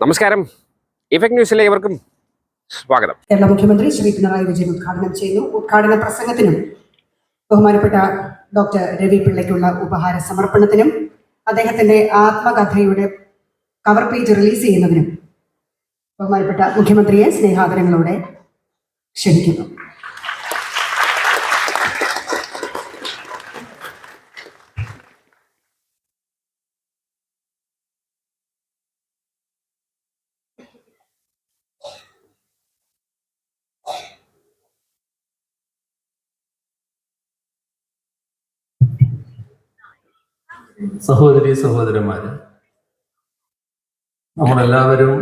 നമസ്കാരം. ഇഫക്ട് ന്യൂസിലെ ഇവർക്കും സ്വാഗതം. കേരള മുഖ്യമന്ത്രി ശ്രീ പിണറായി വിജയൻ ഉദ്ഘാടനം ചെയ്യുന്നു. ഉദ്ഘാടന പ്രസംഗത്തിനും ബഹുമാനപ്പെട്ട ഡോക്ടർ രവി പിള്ളയ്ക്കുള്ള ഉപഹാര സമർപ്പണത്തിനും അദ്ദേഹത്തിന്റെ ആത്മകഥയുടെ കവർ പേജ് റിലീസ് ചെയ്യുന്നതിനും ബഹുമാനപ്പെട്ട മുഖ്യമന്ത്രിയെ സ്നേഹാദരങ്ങളോടെ ക്ഷണിക്കുന്നു. സഹോദരി സഹോദരന്മാര് നമ്മളെല്ലാവരും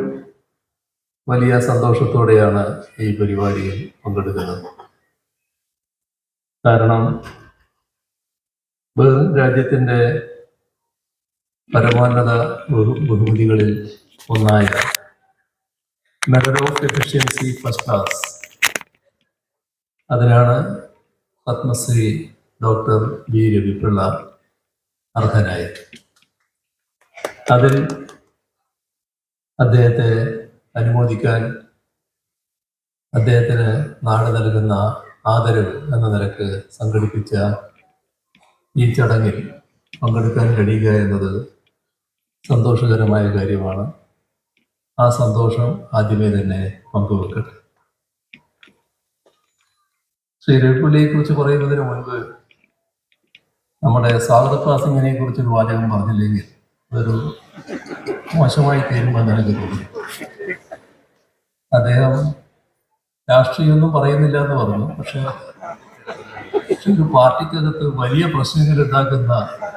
വലിയ സന്തോഷത്തോടെയാണ് ഈ പരിപാടിയിൽ പങ്കെടുക്കുന്നത്. കാരണം രാജ്യത്തിന്റെ പരമോന്നത ബഹു ബഹുമതികളിൽ ഒന്നായ medal of efficiency first class അതിനാണ് പത്മശ്രീ ഡോക്ടർ ബി രവിപിള്ള അർഹനായത് അതിൽ അദ്ദേഹത്തെ അനുമോദിക്കാൻ അദ്ദേഹത്തിന് നാട് നൽകുന്ന ആദരവ് എന്ന നിലയ്ക്ക് സംഘടിപ്പിച്ച ഈ ചടങ്ങിൽ പങ്കെടുക്കാൻ കഴിയുക എന്നത് സന്തോഷകരമായ കാര്യമാണ്. ആ സന്തോഷം ആദ്യമേ തന്നെ പങ്കുവെക്കട്ടെ. ശ്രീ രവിപ്പിള്ളിയെ കുറിച്ച് പറയുന്നതിന് മുൻപ് നമ്മുടെ സ്വാഗത ക്ലാസിങ്ങിനെ കുറിച്ചൊരു വാചകം പറഞ്ഞില്ലെങ്കിൽ അതൊരു മോശമായി തീരുമാനം എനിക്ക് തോന്നുന്നു അദ്ദേഹം രാഷ്ട്രീയമൊന്നും പറയുന്നില്ല എന്ന് പറഞ്ഞു പക്ഷെ ഒരു പാർട്ടിക്കകത്ത് വലിയ പ്രശ്നങ്ങൾ ഉണ്ടാക്കുന്ന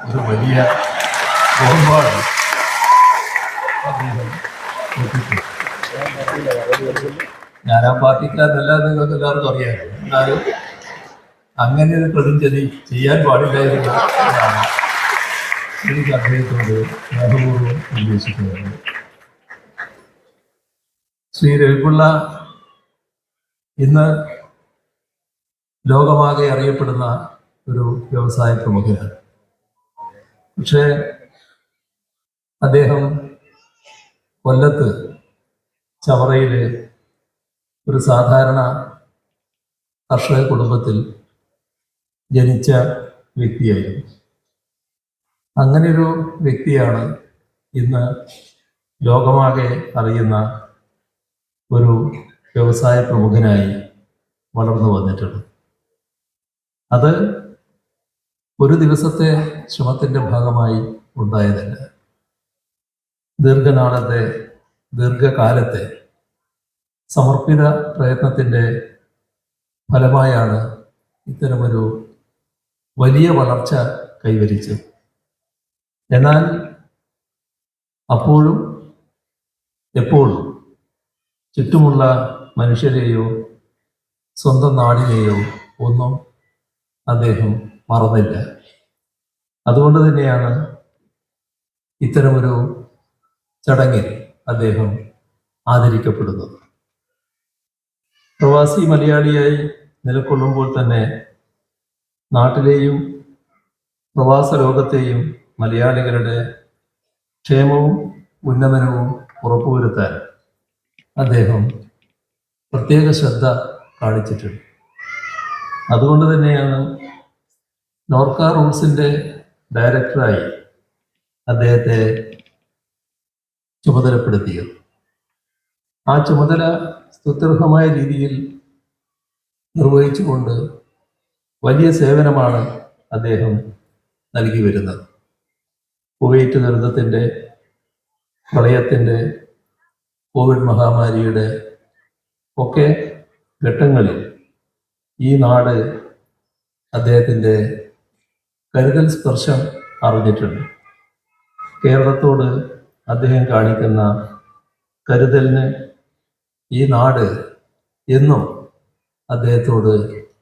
ഒരു വലിയ ബോംബാണ്. ഞാൻ ആ പാർട്ടിക്കാരനല്ല നിങ്ങൾക്ക് എല്ലാവർക്കും അറിയാമല്ലോ എന്നാലും അങ്ങനെ ഒരു പ്രതിജ്ഞ ചെയ്യാൻ പാടില്ലായിരുന്നു എനിക്ക് അദ്ദേഹത്തോട് സ്നേഹപൂർവം ഉദ്ദേശിക്കുന്നത് ശ്രീ രവിപിള്ള ഇന്ന് ലോകമാകെ അറിയപ്പെടുന്ന ഒരു വ്യവസായ പ്രമുഖനാണ് പക്ഷേ അദ്ദേഹം കൊല്ലത്ത് ചവറയിലെ ഒരു സാധാരണ കർഷക കുടുംബത്തിൽ ജനിച്ച വ്യക്തിയായിരുന്നു. അങ്ങനെയൊരു വ്യക്തിയാണ് ഇന്ന് ലോകമാകെ അറിയുന്ന ഒരു വ്യവസായ പ്രമുഖനായി വളർന്നു വന്നിട്ടുള്ളത്. അത് ഒരു ദിവസത്തെ ശ്രമത്തിന്റെ ഭാഗമായി ഉണ്ടായതല്ല. ദീർഘനാളത്തെ ദീർഘകാലത്തെ സമർപ്പിത പ്രയത്നത്തിന്റെ ഫലമായാണ് ഇത്തരമൊരു വലിയ വളർച്ച കൈവരിച്ചു. എന്നാൽ അപ്പോഴും എപ്പോഴും ചുറ്റുമുള്ള മനുഷ്യരെയോ സ്വന്തം നാടിനെയോ ഒന്നും അദ്ദേഹം മറന്നില്ല. അതുകൊണ്ട് തന്നെയാണ് ഇത്തരമൊരു ചടങ്ങിൽ അദ്ദേഹം ആദരിക്കപ്പെടുന്നത്. പ്രവാസി മലയാളിയായി നിലകൊള്ളുമ്പോൾ തന്നെ നാട്ടിലെയും പ്രവാസ ലോകത്തെയും മലയാളികളുടെ ക്ഷേമവും ഉന്നമനവും ഉറപ്പുവരുത്താൻ അദ്ദേഹം പ്രത്യേക ശ്രദ്ധ കാണിച്ചിട്ടുണ്ട്. അതുകൊണ്ട് തന്നെയാണ് നോർക്ക റൂൾസിന്റെ ഡയറക്ടറായി അദ്ദേഹത്തെ ചുമതലപ്പെടുത്തിയത്. ആ ചുമതല സ്തുത്യർഹമായ രീതിയിൽ നിർവഹിച്ചുകൊണ്ട് വലിയ സേവനമാണ് അദ്ദേഹം നൽകി വരുന്നത്. കുവൈറ്റ് ദുരന്തത്തിന്റെ പ്രളയത്തിന്റെ കോവിഡ് മഹാമാരിയുടെ ഒക്കെ ഘട്ടങ്ങളിൽ ഈ നാട് അദ്ദേഹത്തിന്റെ കരുതൽ സ്പർശം അറിഞ്ഞിട്ടുണ്ട്. കേരളത്തോട് അദ്ദേഹം കാണിക്കുന്ന കരുതലിന് ഈ നാട് എന്നും അദ്ദേഹത്തോട്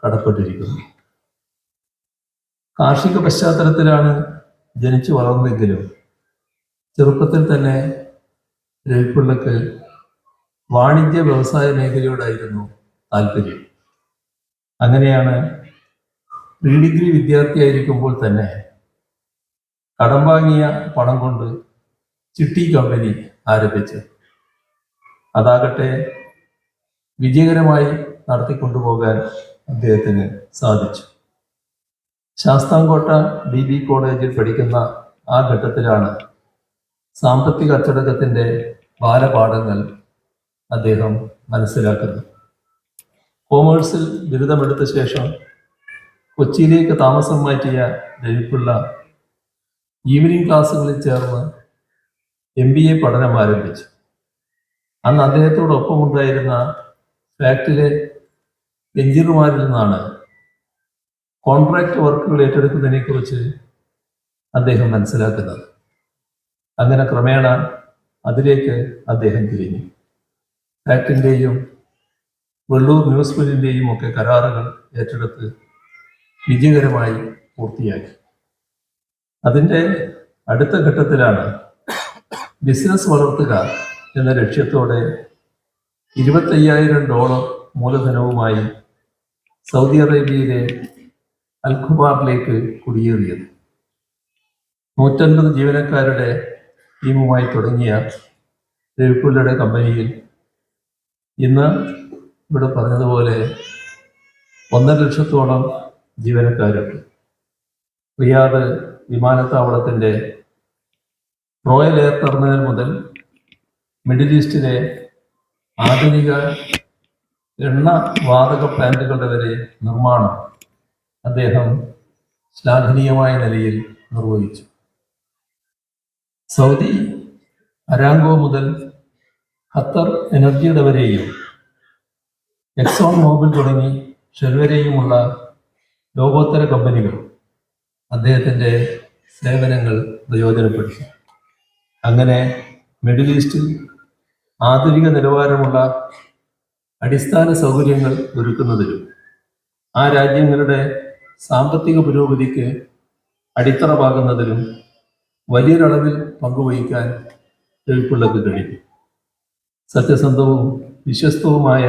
കടപ്പെട്ടിരിക്കുന്നു. കാർഷിക പശ്ചാത്തലത്തിലാണ് ജനിച്ചു വളർന്നെങ്കിലും ചെറുപ്പത്തിൽ തന്നെ രവിപ്പിള്ളക്ക് വാണിജ്യ വ്യവസായ മേഖലയോടായിരുന്നു താല്പര്യം. അങ്ങനെയാണ് പ്രീ ഡിഗ്രി വിദ്യാർത്ഥിയായിരിക്കുമ്പോൾ തന്നെ കടം വാങ്ങിയ പണം കൊണ്ട് ചിട്ടി കമ്പനി ആരംഭിച്ചത് അതാകട്ടെ വിജയകരമായി നടത്തിക്കൊണ്ടുപോകാൻ അദ്ദേഹത്തിന് സാധിച്ചു. ശാസ്താംകോട്ട ബി ബി കോളേജിൽ പഠിക്കുന്ന ആ ഘട്ടത്തിലാണ് സാമ്പത്തിക അച്ചടക്കത്തിന്റെ ബാലപാഠങ്ങൾ അദ്ദേഹം മനസ്സിലാക്കുന്നത്. കോമേഴ്സിൽ ബിരുദമെടുത്ത ശേഷം കൊച്ചിയിലേക്ക് താമസം മാറ്റിയ രവിപ്പിള്ള ഈവനിങ് ക്ലാസ്സുകളിൽ ചേർന്ന് എം ബി എ പഠനം ആരംഭിച്ചു. അന്ന് അദ്ദേഹത്തോടൊപ്പമുണ്ടായിരുന്ന ഫാക്ടറിയിലെ എഞ്ചിനീയർമാരിൽ നിന്നാണ് കോൺട്രാക്ട് വർക്കുകൾ ഏറ്റെടുക്കുന്നതിനെക്കുറിച്ച് അദ്ദേഹം മനസ്സിലാക്കുന്നത്. അങ്ങനെ ക്രമേണ അതിലേക്ക് അദ്ദേഹം തിരിഞ്ഞു. ഫാക്ടിന്റെയും വെള്ളൂർ ന്യൂസ് മില്ലിന്റെയും ഒക്കെ കരാറുകൾ ഏറ്റെടുത്ത് വിജയകരമായി പൂർത്തിയാക്കി. അതിന്റെ അടുത്ത ഘട്ടത്തിലാണ് ബിസിനസ് വളർത്തുക എന്ന ലക്ഷ്യത്തോടെ ഇരുപത്തയ്യായിരം ഡോളർ മൂലധനവുമായി സൗദി അറേബ്യയിലെ അൽഖുബാറിലേക്ക് കുടിയേറിയത്. നൂറ്റൻപത് ജീവനക്കാരുടെ ടീമുമായി തുടങ്ങിയ രവിപ്പിള്ളയുടെ കമ്പനിയിൽ ഇന്ന് ഇവിടെ പറഞ്ഞതുപോലെ ഒന്നര ലക്ഷത്തോളം ജീവനക്കാരുണ്ട്. റിയാദ് വിമാനത്താവളത്തിന്റെ റോയൽ എയർ ടെർമിനൽ മുതൽ മിഡിൽ ഈസ്റ്റിലെ ആധുനിക എണ്ണ വാതക പ്ലാന്റുകളുടെ വരെ നിർമ്മാണം അദ്ദേഹം ശ്ലാഘനീയമായ നിലയിൽ നിർവഹിച്ചു. സൗദി അരാങ്കോ മുതൽ ഖത്തർ എനർജിയുടെ വരെയും എക്സോൺ മോബിൽ തുടങ്ങി ഷെൽവരെയുമുള്ള ലോകോത്തര കമ്പനികൾ അദ്ദേഹത്തിന്റെ സേവനങ്ങൾ പ്രയോജനപ്പെടുത്തി. അങ്ങനെ മിഡിൽ ഈസ്റ്റിൽ ആധുനിക നിലവാരമുള്ള അടിസ്ഥാന സൗകര്യങ്ങൾ ഒരുക്കുന്നതിലും ആ രാജ്യങ്ങളുടെ സാമ്പത്തിക പുരോഗതിക്ക് അടിത്തറ പാകുന്നതിലും വലിയൊരളവിൽ പങ്കുവഹിക്കാൻ രവിപ്പിള്ളക്ക് കഴിഞ്ഞു സത്യസന്ധവും വിശ്വസ്തവുമായ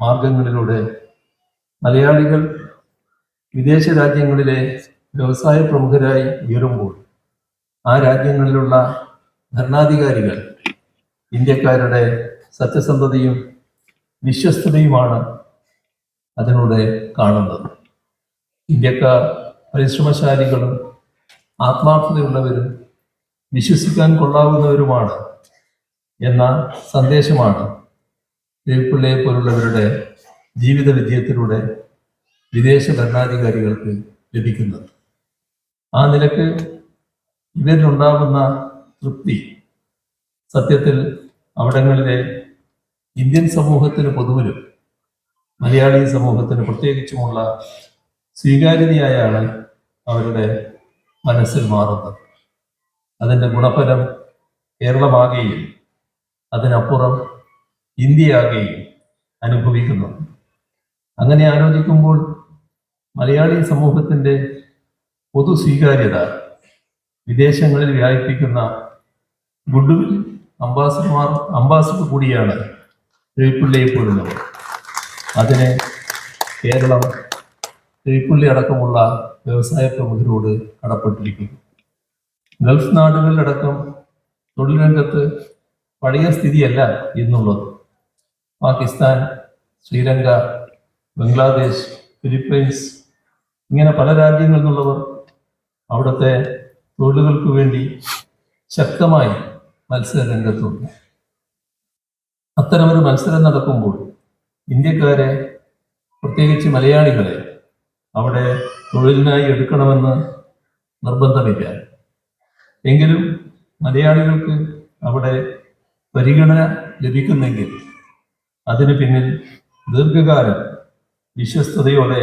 മാർഗങ്ങളിലൂടെ മലയാളികൾ വിദേശ രാജ്യങ്ങളിലെ വ്യവസായ പ്രമുഖരായി ഉയരുമ്പോൾ ആ രാജ്യങ്ങളിലുള്ള ഭരണാധികാരികൾ ഇന്ത്യക്കാരുടെ സത്യസന്ധതയും വിശ്വസ്തതയുമാണ് അതിലൂടെ കാണുന്നത്. ഇന്ത്യക്കാർ പരിശ്രമശാലികളും ആത്മാർത്ഥതയുള്ളവരും വിശ്വസിക്കാൻ കൊള്ളാവുന്നവരുമാണ് എന്ന സന്ദേശമാണ് ദേവിപ്പിള്ളയെ പോലുള്ളവരുടെ ജീവിത വിജയത്തിലൂടെ വിദേശ ഭരണാധികാരികൾക്ക് ലഭിക്കുന്നത്. ആ നിലയ്ക്ക് ഇവരിലുണ്ടാകുന്ന തൃപ്തി സത്യത്തിൽ അവിടങ്ങളിലെ ഇന്ത്യൻ സമൂഹത്തിന് പൊതുവിലും മലയാളി സമൂഹത്തിന് പ്രത്യേകിച്ചുമുള്ള സ്വീകാര്യതയായാണ് അവരുടെ മനസ്സിൽ മാറുന്നത് അതിന്റെ ഗുണഫലം കേരളമാകെയും അതിനപ്പുറം ഇന്ത്യയാകെയും അനുഭവിക്കുന്നു. അങ്ങനെ ആലോചിക്കുമ്പോൾ മലയാളി സമൂഹത്തിന്റെ പൊതു സ്വീകാര്യത വിദേശങ്ങളിൽ വ്യാപിപ്പിക്കുന്ന ഗുഡ്വിൽ അംബാസഡർമാർ അംബാസഡർ കൂടിയാണ് രവിപ്പിള്ളയെ പോലുള്ളവർ അതിനെ കേരളം രവിപ്പിള്ളി അടക്കമുള്ള വ്യവസായ പ്രമുഖരോട് കടപ്പെട്ടിരിക്കുന്നു. ഗൾഫ് നാടുകളിലടക്കം തൊഴിൽ രംഗത്ത് പഴയ സ്ഥിതിയല്ല ഇന്നുള്ളത് പാകിസ്ഥാൻ ശ്രീലങ്ക ബംഗ്ലാദേശ് ഫിലിപ്പൈൻസ് ഇങ്ങനെ പല രാജ്യങ്ങളിൽ നിന്നുള്ളവർ അവിടുത്തെ തൊഴിലുകൾക്ക് വേണ്ടി ശക്തമായി മത്സര രംഗത്തുണ്ട് അത്തരമൊരു മത്സരം നടക്കുമ്പോൾ ഇന്ത്യക്കാരെ പ്രത്യേകിച്ച് മലയാളികളെ അവിടെ തൊഴിലിനായി എടുക്കണമെന്ന് നിർബന്ധമില്ല. എങ്കിലും മലയാളികൾക്ക് അവിടെ പരിഗണന ലഭിക്കുന്നെങ്കിൽ അതിന് പിന്നിൽ ദീർഘകാലം വിശ്വസ്തയോടെ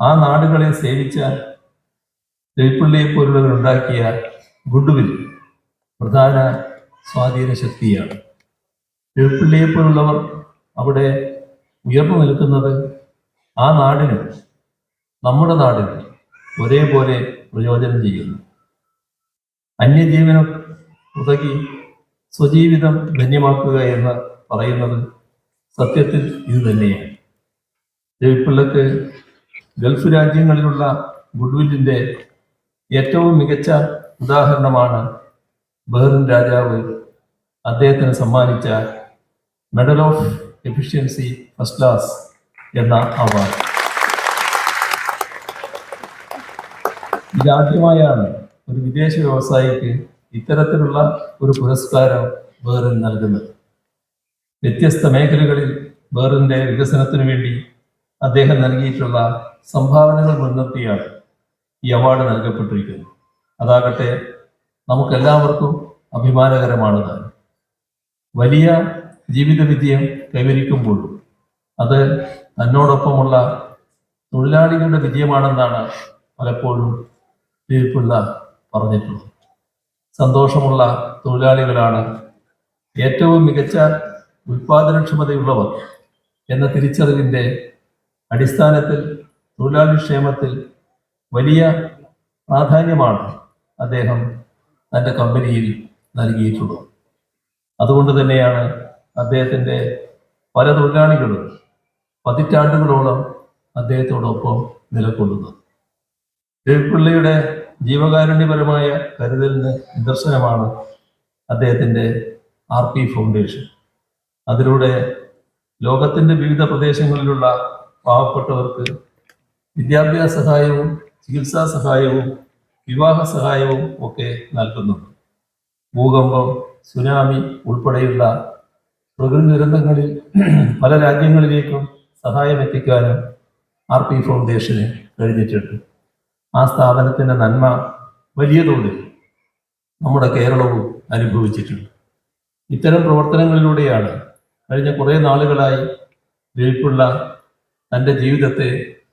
ആ നാടുകളെ സേവിച്ച രവിപ്പിള്ളിയെ പോലുള്ളവരുണ്ടാക്കിയ ഗുഡ്വിൽ പ്രധാന സ്വാധീന ശക്തിയാണ്. രവിപ്പിള്ളിയെ പോലുള്ളവർ അവിടെ ഉയർന്നു നിൽക്കുന്നത് ആ നാടിനും നമ്മുടെ നാടിന് ഒരേപോലെ പ്രയോജനം ചെയ്യുന്നു. അന്യജീവനം ഉതകി സ്വജീവിതം ധന്യമാക്കുക എന്ന് പറയുന്നത് സത്യത്തിൽ ഇത് തന്നെയാണ്. രവിപ്പിള്ളക്ക് ഗൾഫ് രാജ്യങ്ങളിലുള്ള ഗുഡ്വില്ലിന്റെ ഏറ്റവും മികച്ച ഉദാഹരണമാണ് ബഹ്റിൻ രാജാവ് അദ്ദേഹത്തിന് സമ്മാനിച്ച medal of efficiency first class എന്ന അവാർഡ്. ഇതാദ്യമായാണ് ഒരു വിദേശ വ്യവസായിക്ക് ഇത്തരത്തിലുള്ള ഒരു പുരസ്കാരം ബേറിൻ നൽകുന്നത്. വ്യത്യസ്ത മേഖലകളിൽ ബേറിന്റെ വികസനത്തിനു വേണ്ടി അദ്ദേഹം നൽകിയിട്ടുള്ള സംഭാവനകൾ മുൻനിർത്തിയാണ് ഈ അവാർഡ് നൽകപ്പെട്ടിരിക്കുന്നത്. അതാകട്ടെ നമുക്കെല്ലാവർക്കും അഭിമാനകരമാണ് താൻ വലിയ ജീവിത വിജയം കൈവരിക്കുമ്പോഴും അത് തന്നോടൊപ്പമുള്ള തൊഴിലാളികളുടെ വിജയമാണെന്നാണ് പലപ്പോഴും പിള്ള പറഞ്ഞിട്ടുള്ളത് സന്തോഷമുള്ള തൊഴിലാളികളാണ് ഏറ്റവും മികച്ച ഉൽപാദനക്ഷമതയുള്ളവർ എന്ന തിരിച്ചറിവിന്റെ അടിസ്ഥാനത്തിൽ തൊഴിലാളി ക്ഷേമത്തിൽ വലിയ പ്രാധാന്യമാണ് അദ്ദേഹം തന്റെ കമ്പനിയിൽ നൽകിയിട്ടുള്ളത്. അതുകൊണ്ട് തന്നെയാണ് അദ്ദേഹത്തിന്റെ പല തൊഴിലാളികളും പതിറ്റാണ്ടുകളോളം അദ്ദേഹത്തോടൊപ്പം നിലകൊള്ളുന്നത്. രവിപിള്ളയുടെ ജീവകാരുണ്യപരമായ കരുതലിന് നിദർശനമാണ് അദ്ദേഹത്തിന്റെ ആർ പി ഫൗണ്ടേഷൻ. അതിലൂടെ ലോകത്തിന്റെ വിവിധ പ്രദേശങ്ങളിലുള്ള പാവപ്പെട്ടവർക്ക് വിദ്യാഭ്യാസ സഹായവും ചികിത്സാ സഹായവും വിവാഹ സഹായവും ഒക്കെ നൽകുന്നുണ്ട്. ഭൂകമ്പം സുനാമി ഉൾപ്പെടെയുള്ള പ്രകൃതി ദുരന്തങ്ങളിൽ പല രാജ്യങ്ങളിലേക്കും സഹായം എത്തിക്കാനും ആർ പി ഫൗണ്ടേഷന് കഴിഞ്ഞിട്ടുണ്ട്. ആ സ്ഥാപനത്തിന്റെ നന്മ വലിയ തോതിൽ നമ്മുടെ കേരളവും അനുഭവിച്ചിട്ടുണ്ട്. ഇത്തരം പ്രവർത്തനങ്ങളിലൂടെയാണ് കഴിഞ്ഞ കുറേ നാളുകളായി രവിപിള്ള തന്റെ ജീവിതത്തെ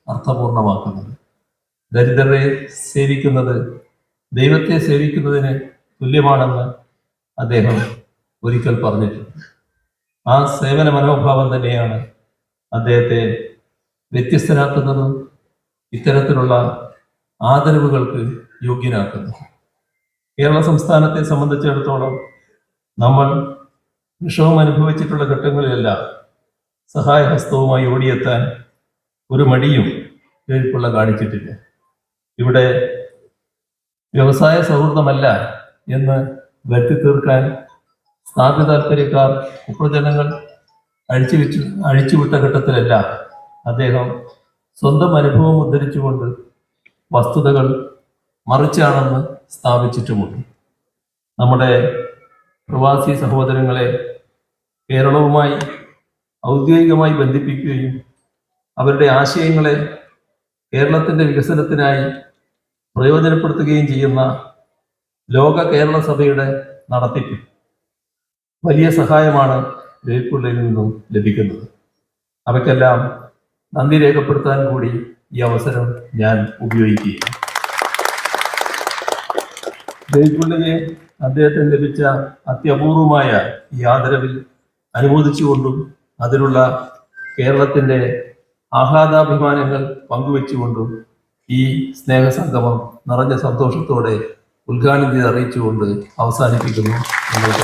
അർത്ഥപൂർണമാക്കുന്നത്. ദരിദ്രരെ സേവിക്കുന്നത് ദൈവത്തെ സേവിക്കുന്നതിന് തുല്യമാണെന്ന് അദ്ദേഹം ഒരിക്കൽ പറഞ്ഞിട്ടുണ്ട്. ആ സേവന മനോഭാവം തന്നെയാണ് അദ്ദേഹത്തെ വ്യത്യസ്തനാക്കുന്നതും ഇത്തരത്തിലുള്ള ആദരവുകൾക്ക് യോഗ്യനാക്കുന്നു കേരള സംസ്ഥാനത്തെ സംബന്ധിച്ചിടത്തോളം നമ്മൾ വിഷമം അനുഭവിച്ചിട്ടുള്ള ഘട്ടങ്ങളിലെല്ലാം സഹായഹസ്തവുമായി ഓടിയെത്താൻ ഒരു മടിയും എഴുപ്പുള്ള കാണിച്ചിട്ടില്ല. ഇവിടെ വ്യവസായ സൗഹൃദമല്ല എന്ന് വരുത്തി തീർക്കാൻ സ്ഥാപിത താല്പര്യക്കാർ ഉപജനങ്ങൾ അഴിച്ചുവിച്ചു അഴിച്ചുവിട്ട ഘട്ടത്തിലല്ല അദ്ദേഹം സ്വന്തം അനുഭവം ഉദ്ധരിച്ചുകൊണ്ട് വസ്തുതകൾ മറിച്ചാണെന്ന് സ്ഥാപിച്ചിട്ടുമുണ്ട്. നമ്മുടെ പ്രവാസി സഹോദരങ്ങളെ കേരളവുമായി ഔദ്യോഗികമായി ബന്ധിപ്പിക്കുകയും അവരുടെ ആശയങ്ങളെ കേരളത്തിന്റെ വികസനത്തിനായി പ്രയോജനപ്പെടുത്തുകയും ചെയ്യുന്ന ലോക കേരള സഭയുടെ നടത്തിപ്പ് വലിയ സഹായമാണ് രവിപിള്ളയിൽ നിന്നും ലഭിക്കുന്നത്. അവയ്ക്കെല്ലാം നന്ദി രേഖപ്പെടുത്താൻ കൂടി ഈ അവസരം ഞാൻ ഉപയോഗിക്കുകയും. രവിപിള്ളയെ അദ്ദേഹത്തിന് ലഭിച്ച അത്യപൂർവമായ ഈ ആദരവിൽ അനുമോദിച്ചുകൊണ്ടും അതിലുള്ള കേരളത്തിന്റെ ആഹ്ലാദാഭിമാനങ്ങൾ പങ്കുവെച്ചുകൊണ്ടും ഈ സ്നേഹസംഗമം നിറഞ്ഞ സന്തോഷത്തോടെ ഉദ്ഘാടനം ചെയ്ത് അറിയിച്ചുകൊണ്ട് അവസാനിപ്പിക്കുന്നു. നിങ്ങൾക്ക്